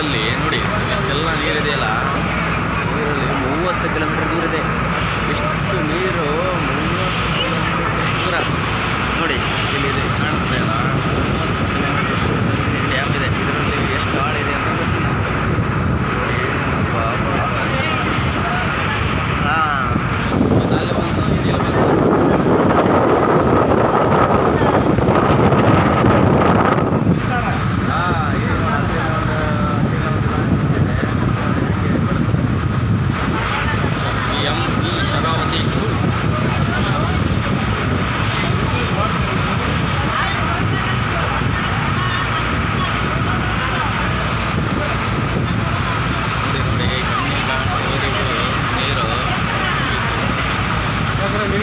ಇದರಲ್ಲಿ ನೋಡಿ ಇಷ್ಟೆಲ್ಲ ನೀರಿದೆಯಲ್ಲ.